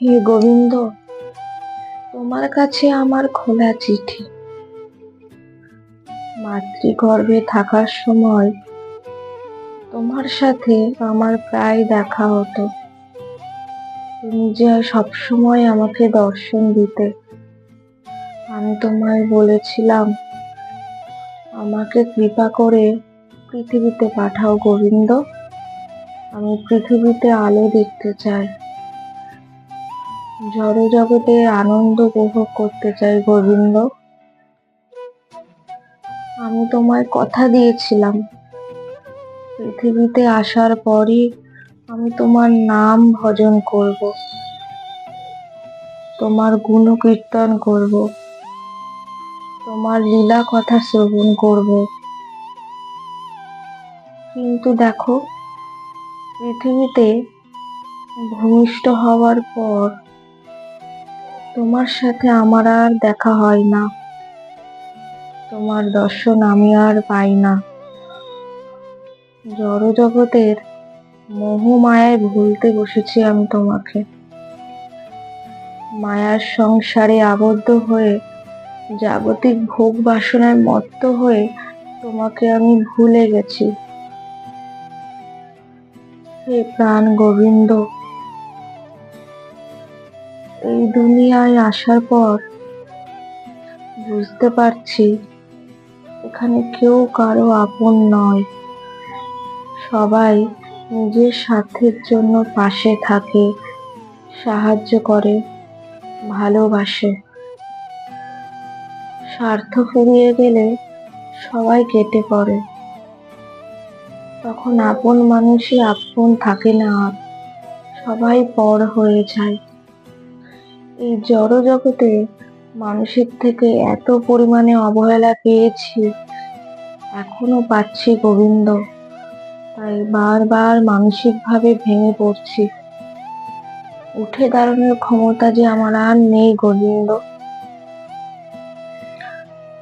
হে গোবিন্দ, তোমার কাছে আমার খোলা চিঠি। মাতৃগর্ভে থাকার সময় তোমার সাথে আমার প্রায় দেখা হতো। তুমি যে সবসময় আমাকে দর্শন দিতে, আমি তোমায় বলেছিলাম, আমাকে কৃপা করে পৃথিবীতে পাঠাও গোবিন্দ, আমি পৃথিবীতে আলো দেখতে চাই। জড় জগতে আনন্দ উপভোগ করতে চাই গোবিন্দ। আমি তোমায় কথা দিয়েছিলাম। পৃথিবীতে আসার পরই আমি তোমার নাম ভজন করব। তোমার গুণ কীর্তন করব। তোমার লীলা কথা শ্রবণ করব। কিন্তু দেখো, পৃথিবীতে ভূমিষ্ঠ হওয়ার পর তোমার সাথে আমার আর দেখা হয় না। তোমার দর্শন আমি আর পাই না। জড় জগতের মোহ মায়ায় ভুলতে বসেছি আমি তোমাকে। মায়ার সংসারে আবদ্ধ হয়ে, জাগতিক ভোগ বাসনায় মত্ত হয়ে তোমাকে আমি ভুলে গেছি। হে প্রাণ গোবিন্দ এই দুনিয়ায় আসার পর বুঝতে পারছি এখানে কেউ কারও আপন নয়। সবাই নিজের স্বার্থের জন্য পাশে থাকে, সাহায্য করে, ভালোবাসে। স্বার্থ ফুরিয়ে গেলে সবাই কেটে পড়ে। তখন আপন মানুষই আপন থাকে না আর, সবাই পর হয়ে যায়। এই জড় জগতে মানুষের থেকে এত পরিমাণে অবহেলা পেয়েছি, এখনও পাচ্ছি গোবিন্দ। তাই বারবার মানসিকভাবে ভেঙে পড়ছি। উঠে দাঁড়ানোর ক্ষমতা যে আমার আর নেই গোবিন্দ।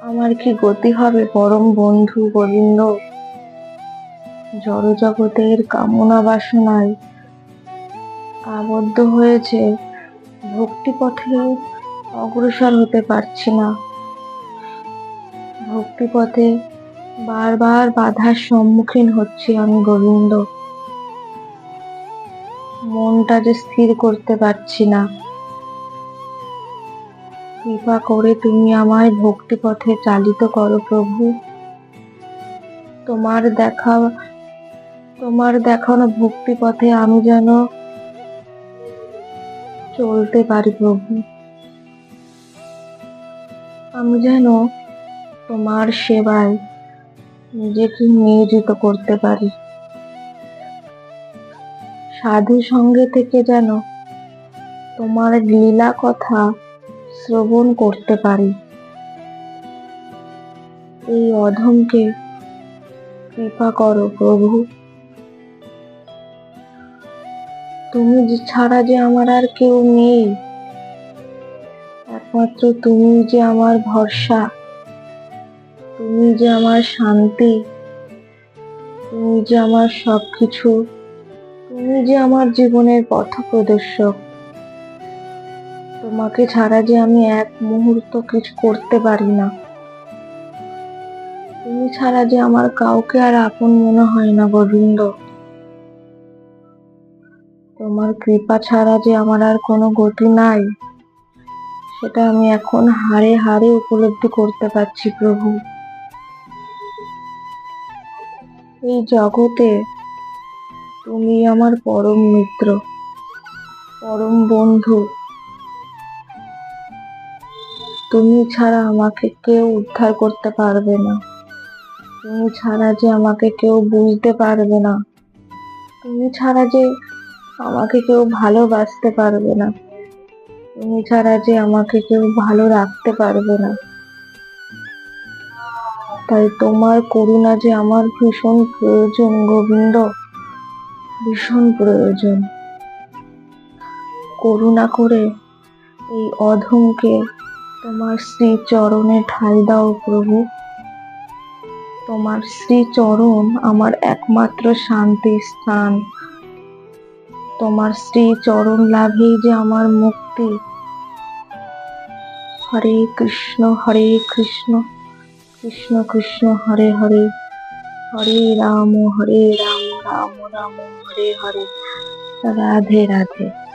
আমার কি গতি হবে পরম বন্ধু গোবিন্দ? জড়জগতের কামনা বাসনায় আবদ্ধ হয়েছে ভক্তি পথে অগ্রসর হতে পারছি না। ভক্তি পথে বারবার বাধার সম্মুখীন হচ্ছি আমি গোবিন্দ। মনটা যে স্থির করতে পারছি না। কৃপা করে তুমি আমায় ভক্তি পথে চালিত করো প্রভু। তোমার দেখা, তোমার দেখানো ভক্তি পথে আমি যেন চলতে পারি প্রভু। আমি যেন তোমার সেবায় নিজেকে নিয়োজিত করতে পারি। সাধু সঙ্গে থেকে যেন তোমার লীলা কথা শ্রবণ করতে পারি। এই অধমকে কৃপা করো প্রভু। তুমি ছাড়া যে আমার আর কেউ নেই। একমাত্র তুমি যে আমার ভরসা। তুমি যে আমার শান্তি। তুমি যে আমার সবকিছু। তুমি যে আমার জীবনের পথ প্রদর্শক। তোমাকে ছাড়া যে আমি এক মুহূর্ত কিছু করতে পারি না। তুমি ছাড়া যে আমার কাউকে আর আপন মনে হয় না, গোবিন্দ। তোমার কৃপা ছাড়া যে আমার আর কোনো গতি নাই, সেটা আমি এখন হাড়ে হাড়ে উপলব্ধি করতে পারছি প্রভু। এই জগতে তুমি আমার পরম মিত্র, পরম বন্ধু। তুমি ছাড়া আমাকে কেউ উদ্ধার করতে পারবে না। তুমি ছাড়া যে আমাকে কেউ বুঝতে পারবে না। তুমি ছাড়া যে আমাকে কেউ ভালোবাসতে পারবে না। তুমি ছাড়া যে আমাকে কেউ ভালো রাখতে পারবে না। তাই তোমার করুণা যে আমার ভীষণ প্রয়োজন, গোবিন্দ। ভীষণ প্রয়োজন। করুণা করে এই অধমকে তোমার শ্রী চরণে ঠাই দাও প্রভু। তোমার শ্রী চরণ আমার একমাত্র শান্তি স্থান তোমার শ্রী চরণ লাভে যে আমার মুক্তি। হরে কৃষ্ণ হরে কৃষ্ণ কৃষ্ণ কৃষ্ণ, হরে হরে। হরে রাম হরে রাম রাম রাম, হরে হরে। রাধে রাধে।